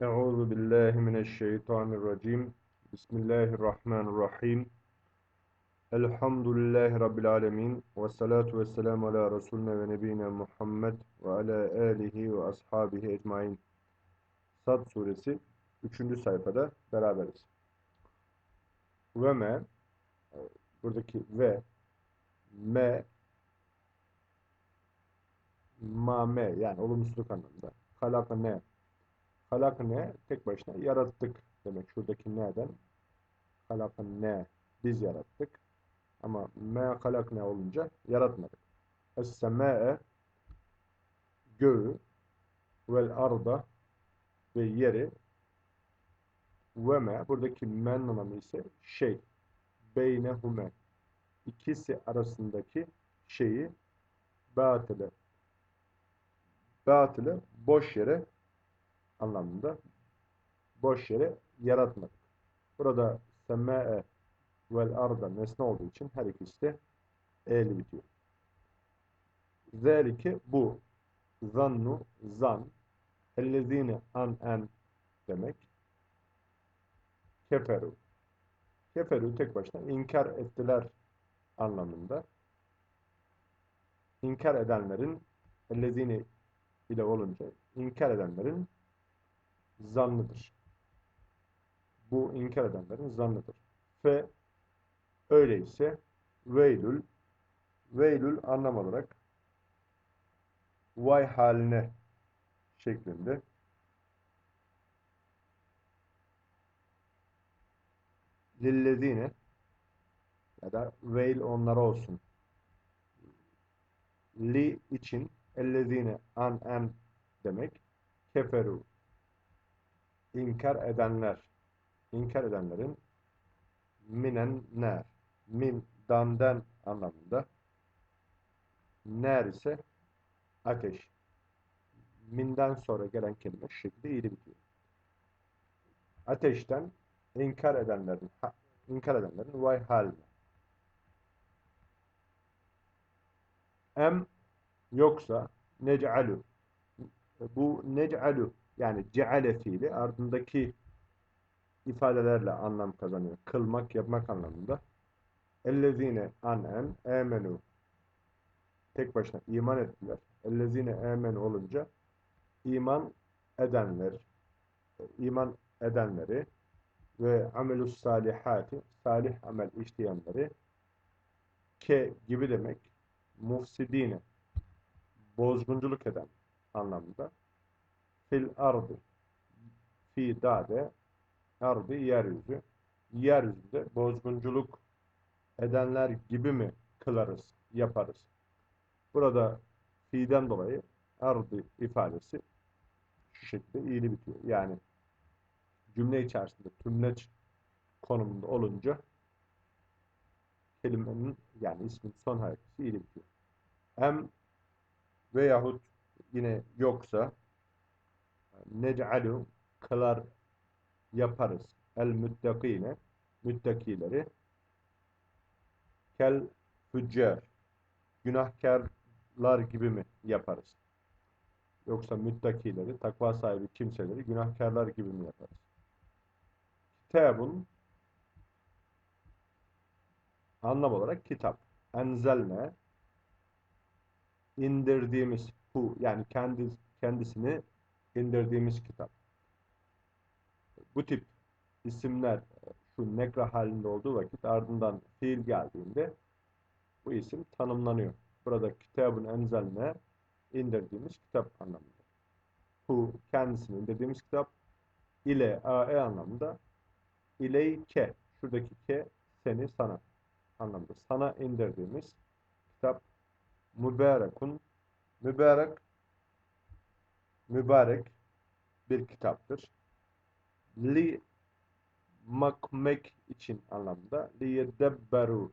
Euzu billahi mineşşeytanirracim. Bismillahirrahmanirrahim. Elhamdülillahi rabbil alamin ve salatu vesselamü ala resulina ve nebiyina Muhammed ve ala alihi ve ashabihi ecmaîn. Sad suresi 3. sayfada beraberiz. Ve me buradaki ve me ma me yani olumsuzluk anlamında. Halaka ne Halak ne? Tek başına yarattık demek. Şuradaki ne'den. Halak ne? Biz yarattık. Ama me halak ne olunca yaratmadık. Es-semâe göğü vel arda ve yeri ve me buradaki men anlamı ise şey beynehume ikisi arasındaki şeyi batılı batılı boş yere anlamında boş yere yaratmadık. Burada semmâe vel arda nesne olduğu için her ikisi de e'li bitiyor. Zalike bu. Zannu zan. Ellezine an en demek. Keferu. Keferu tek başına inkar ettiler anlamında. İnkar edenlerin ellezine ile olunca inkar edenlerin zannıdır. Bu inkar edenlerin zannıdır. Ve öyleyse veylül veylül anlam olarak vay haline şeklinde lillezine ya da veil onlara olsun. Li için ellezine an en demek keferu inkar edenler, inkar edenlerin minen ner, min dandan anlamında, ner ise ateş. Minden sonra gelen kelime şekilde iyili bitiyor. Ateşten inkar edenlerin, inkar edenlerin vay haline. Em yoksa nec'alu bu nec'alu yani ceale fiili ardındaki ifadelerle anlam kazanıyor. Kılmak, yapmak anlamında. Ellezine anen emenu tek başına iman ettiler. Ellezine emen olunca iman edenler iman edenleri ve amelus salihati salih amel işleyenleri ke gibi demek mufsidine bozgunculuk eden anlamında fil ardı fi dade ardı yeryüzü yeryüzünde bozgunculuk edenler gibi mi kılarız, yaparız? Burada fi'den dolayı ardı ifadesi şu şekilde iyili bitiyor. Yani cümle içerisinde tümleç konumunda olunca kelimenin yani ismin son hareketi iyili bitiyor. Hem veyahut yine yoksa nec'alu kılar yaparız el müttakine müttakileri kel füccar günahkarlar gibi mi yaparız? Yoksa müttakileri, takva sahibi kimseleri günahkarlar gibi mi yaparız? Kitabun anlam olarak kitap. Enzelne indirdiğimiz hu yani kendi, kendisini indirdiğimiz kitap. Bu tip isimler şu nekra halinde olduğu vakit ardından fiil geldiğinde bu isim tanımlanıyor. Burada kitabın enzelne indirdiğimiz kitap anlamında. Bu kendisini indirdiğimiz kitap ile ae anlamında ileyke şuradaki ke seni sana anlamında. Sana indirdiğimiz kitap mübarekun mübarek mübarek bir kitaptır. Li makmek için anlamda. Li yedebberu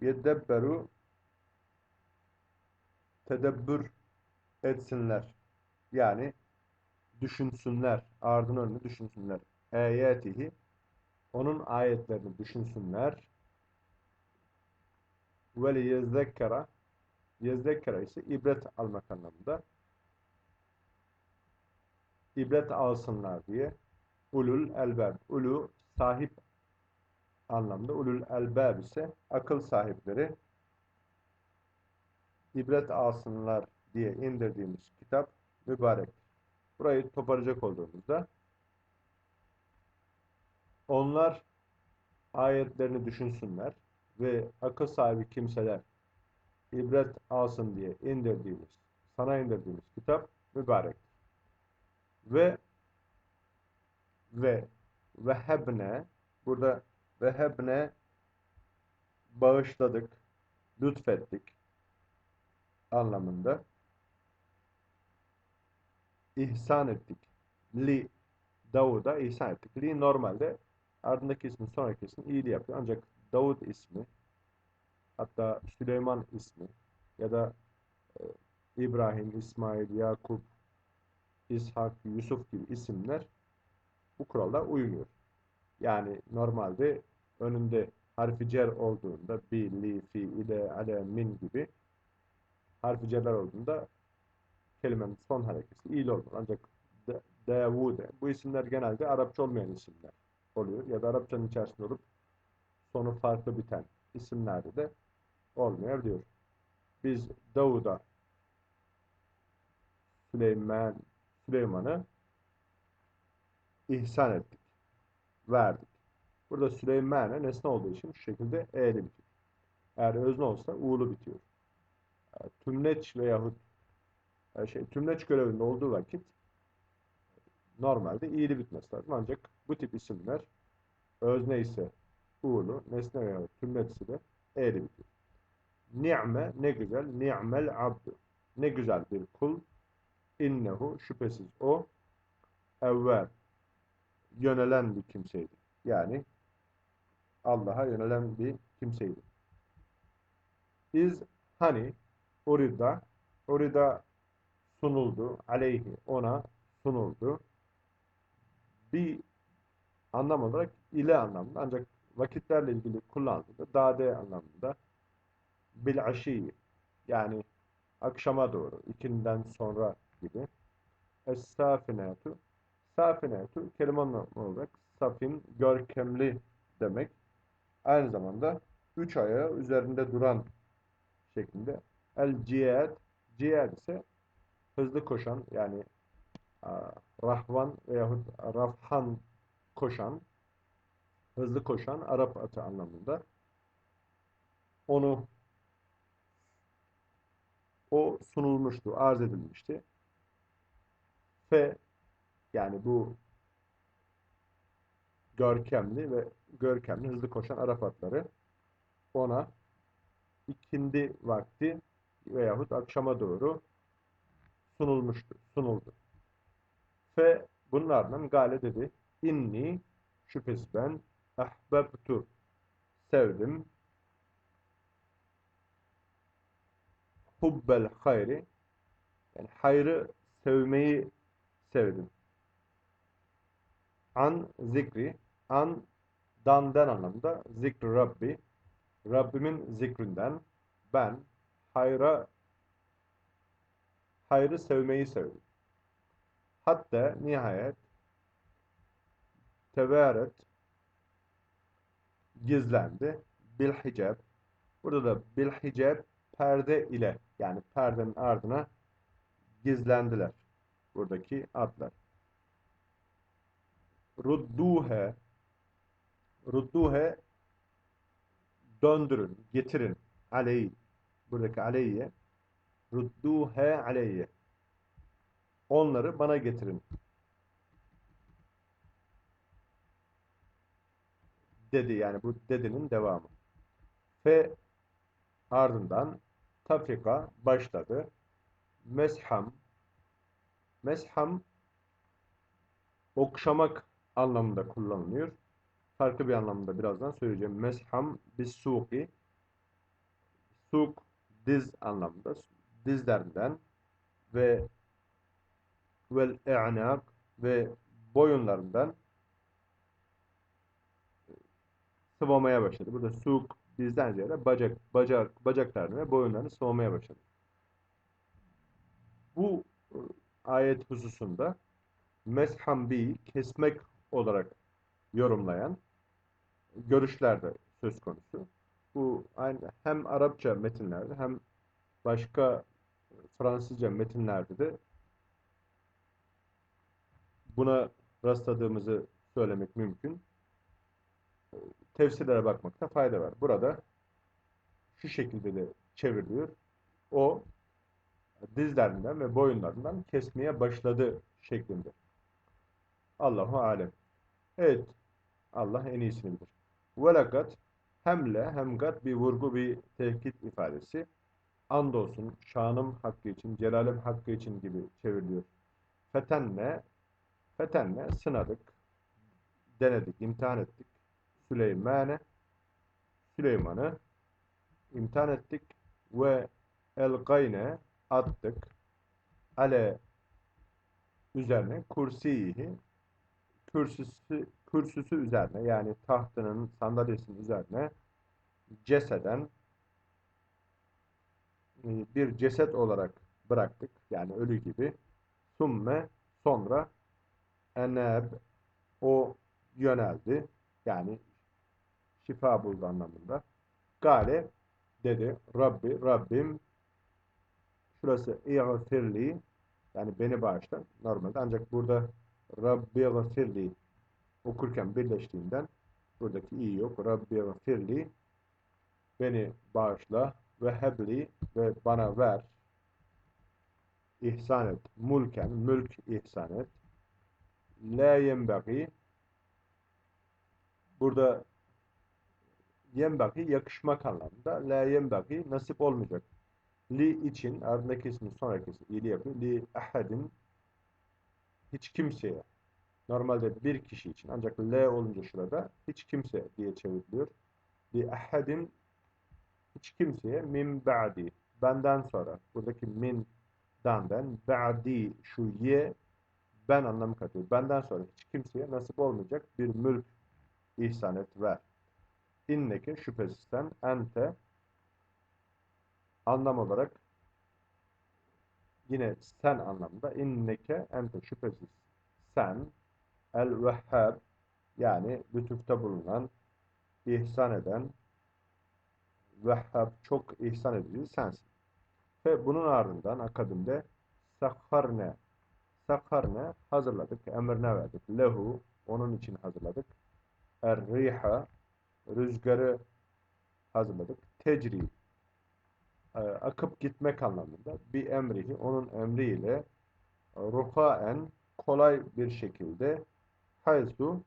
yedebberu tedebbür etsinler. Yani düşünsünler. Ardın önünü düşünsünler. Eyetihi onun ayetlerini düşünsünler. Ve li yezzekkara yezzekkara ise ibret almak anlamında. İbret alsınlar diye ulul elbab. Ulu sahip anlamda. Ulul elbab ise akıl sahipleri ibret alsınlar diye indirdiğimiz kitap mübarek. Burayı toparlayacak olduğumuzda onlar ayetlerini düşünsünler ve akıl sahibi kimseler ibret alsın diye indirdiğimiz, sana indirdiğimiz kitap mübarek. Ve ve vehebne burada vehebne bağışladık, lütfettik anlamında ihsan ettik. Li Davud'a ihsan ettik. Li normalde ardındaki ismin sonraki ismin iyiliği yapıyor. Ancak Davud ismi hatta Süleyman ismi ya da e, İbrahim, İsmail, Yakup, İshak, Yusuf gibi isimler bu kuralda uymuyor. Yani normalde önünde harfi cer olduğunda bi, li, fi, ile, ale, min gibi harfi cerler olduğunda kelimenin son hareketi iyil olmalı. Ancak Davude bu isimler genelde Arapça olmayan isimler oluyor. Ya da Arapçanın içerisinde olup sonu farklı biten isimlerde de olmayabiliyor. Biz Davud'a Süleyman Süleyman'ı ihsan ettik. Verdik. Burada Süleyman'a nesne olduğu için şu şekilde e'li bitiyor. Eğer özne olsa u'lu bitiyor. Tümleç veyahut şey, tümleç görevinde olduğu vakit normalde iyili bitmesi lazım. Ancak bu tip isimler özne ise u'lu, nesne veya tümleç de e'li bitiyor. Ni'me ne güzel, ni'mel abdu. Ne güzel bir kul. İnnehu şüphesiz o evvel yönelen bir kimseydi. Yani Allah'a yönelen bir kimseydi. İz hani urida urida sunuldu aleyhi ona sunuldu. Bir anlam olarak ile anlamında ancak vakitlerle ilgili kullanıldığında dade anlamında bil aşiyi yani akşama doğru ikinden sonra gibi es-safinetu safinetu kelime anlamı olarak safin görkemli demek. Aynı zamanda üç ayağı üzerinde duran şeklinde. El ciyad ciyad ise hızlı koşan yani rahvan veyahut rafhan koşan hızlı koşan Arap atı anlamında. Onu o sunulmuştu, arz edilmişti. Fe yani bu görkemli ve görkemli hızlı koşan Arap atları ona ikindi vakti veyahut akşama doğru sunulmuştu, sunuldu. Ve bunlardan gale dedi, inni şüphesiz ben ahbebtu sevdim hubbel hayri yani hayrı sevmeyi sevdim. An zikri an dandan anlamında zikri Rabbi Rabbimin zikrinden ben hayra hayrı sevmeyi sevdim. Hatta nihayet tevaret gizlendi. Bil hicab. Burada da bil hicab perde ile yani perdenin ardına gizlendiler. Buradaki adlar. Rudduhe Rudduhe döndürün, getirin. Aleyhi. Buradaki aleyye Rudduhe aleyye. Onları bana getirin. Dedi yani bu dedinin devamı. Ve ardından tafrika başladı. Mesham Mesham okşamak anlamında kullanılıyor. Farklı bir anlamda birazdan söyleyeceğim. Mesham bis suki suk diz anlamında dizlerinden ve vel i'nak ve boyunlarından sıvamaya başladı. Burada suk dizden ziyade bacak, bacak, bacaklarını ve boyunlarını sıvamaya başladı. Bu ayet hususunda meshan bi kesmek olarak yorumlayan görüşler de söz konusu. Bu aynı hem Arapça metinlerde hem başka Fransızca metinlerde de buna rastladığımızı söylemek mümkün. Tefsirlere bakmakta fayda var. Burada şu şekilde de çevriliyor. O dizlerinden ve boyunlarından kesmeye başladı şeklinde. Allahu alem. Evet. Allah en iyisini bilir. Velakat hemle hem gat bir vurgu bir tehkit ifadesi. Andolsun şanım hakkı için, celalim hakkı için gibi çevriliyor. Fetenne Fetenne sınadık, denedik, imtihan ettik. Süleyman'e Süleyman'ı imtihan ettik ve elgayne attık ale üzerine kursiyihi kürsüsü, kürsüsü üzerine yani tahtının sandalyesinin üzerine ceseden e, bir ceset olarak bıraktık. Yani ölü gibi. Summe sonra eneb o yöneldi. Yani şifa buldu anlamında. Gale dedi Rabbi Rabbim şurası İğfirli yani beni bağışla normalde ancak burada Rabbi gafirli okurken birleştiğinden buradaki iyi yok. Rabbi gafirli beni bağışla ve hebli ve bana ver ihsan et. Mulken, mülk ihsan et. La yenbagi burada yenbagi yakışmak anlamında. La yenbagi nasip olmayacak. Li için ardındaki ismin sonraki ismi ili yapıyor. Li ahadin hiç kimseye normalde bir kişi için ancak L olunca şurada hiç kimse diye çevriliyor. Li ahadin hiç kimseye min ba'di benden sonra buradaki min dandan ba'di şu ye ben anlamı katıyor. Benden sonra hiç kimseye nasip olmayacak bir mülk ihsan et ver. İnneke şüphesiz sen ente anlam olarak yine sen anlamında inneke ente şüphesiz sen el vehhab yani lütufta bulunan ihsan eden vehhab çok ihsan edici sensin. Ve bunun ardından akabinde sakharne sakharne hazırladık, emrine verdik. Lehu onun için hazırladık. Er-riha rüzgarı hazırladık. Tecri akıp gitmek anlamında bir emrihi onun emriyle ruhaen kolay bir şekilde haysu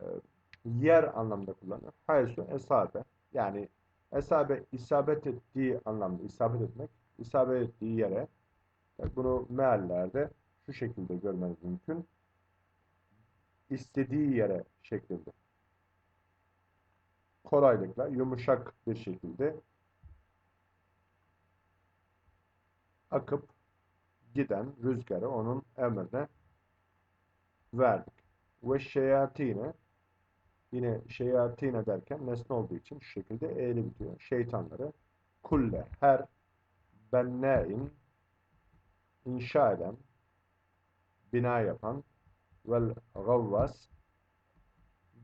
e, yer anlamda kullanılır. Haysu esabe yani esabe isabet ettiği anlamda isabet etmek isabet ettiği yere bunu meallerde şu şekilde görmeniz mümkün. İstediği yere şeklinde. Kolaylıkla, yumuşak bir şekilde akıp giden rüzgarı onun emrine verdik. Ve şeyatine yine şeyatine derken nesne olduğu için şu şekilde eğri bitiyor. Şeytanları kulle her bennein inşa eden bina yapan vel gavvas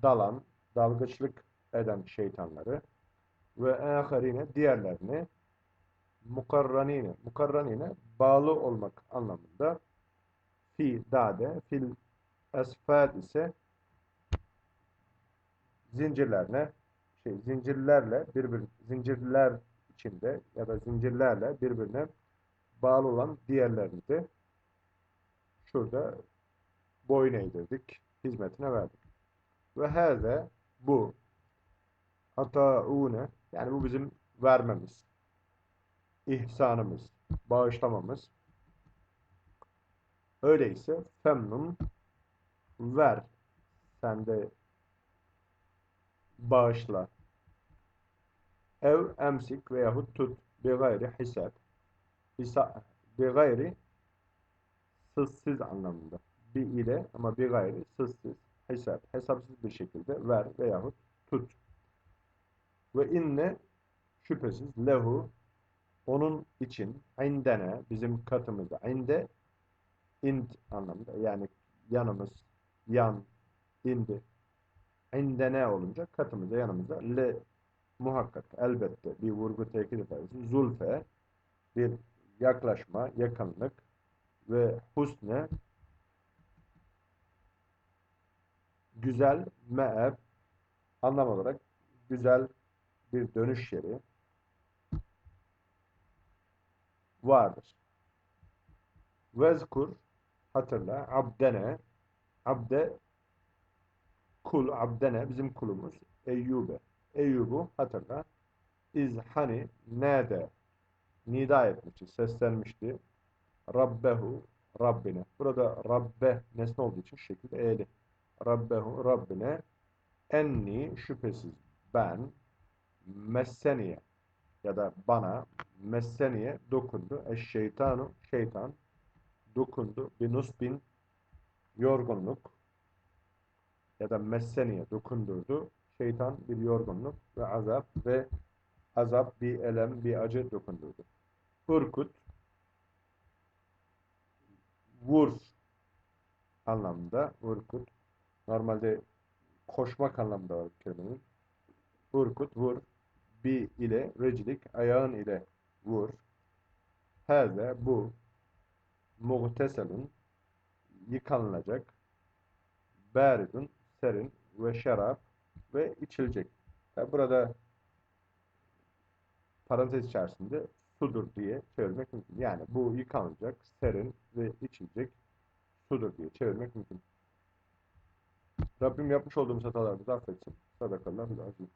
dalan, dalgıçlık eden şeytanları ve aharine diğerlerini mukarranine, mukarranine bağlı olmak anlamında fi dade, fil esfad ise zincirlerine şey zincirlerle birbir zincirler içinde ya da zincirlerle birbirine bağlı olan diğerlerini de şurada boyun eğdirdik, hizmetine verdik. Ve hâze bu ataune yani bu bizim vermemiz, ihsanımız, bağışlamamız. Öyleyse femnun ver. Sen de bağışla. Ev emsik veyahut tut bi gayri hisab. Hisa, bi gayri sızsız anlamında. Bir ile ama bir gayri sızsız. Hesap, hesapsız bir şekilde ver veyahut tut. Ve inne şüphesiz lehu onun için indene bizim katımızda inde int anlamında yani yanımız, yan, indi. İndene olunca katımıza, yanımıza le muhakkak elbette bir vurgu tekit ederiz. Zulfe bir yaklaşma, yakınlık ve husne güzel me'eb anlam olarak güzel bir dönüş yeri vardır. Vezkur hatırla abdene abde kul abdene bizim kulumuz Eyyube. Eyyub'u hatırla. İz hani nede nida etmişti, seslenmişti. Rabbehu Rabbine. Burada Rabbe nesne olduğu için şekilde eğli. Rabbehu Rabbine enni şüphesiz ben messeniye ya da bana messeniye dokundu. Eşşeytanu şeytan dokundu. Binusbin yorgunluk ya da messeniye dokundurdu. Şeytan bir yorgunluk ve azap ve azap bir elem bir acı dokundurdu. Hurkut vur anlamında Urkut. Normalde koşmak anlamında var kelimenin. Urkut vur. Bi ile recilik ayağın ile vur. Heze bu muhteselun yıkanılacak beridun serin ve şarap ve içilecek. Yani burada parantez içerisinde sudur diye çevirmek mümkün. Yani bu yıkanacak, serin ve içilecek sudur diye çevirmek mümkün. Rabbim yapmış olduğumuz hatalarımızı affetsin. Sadakallahu azim.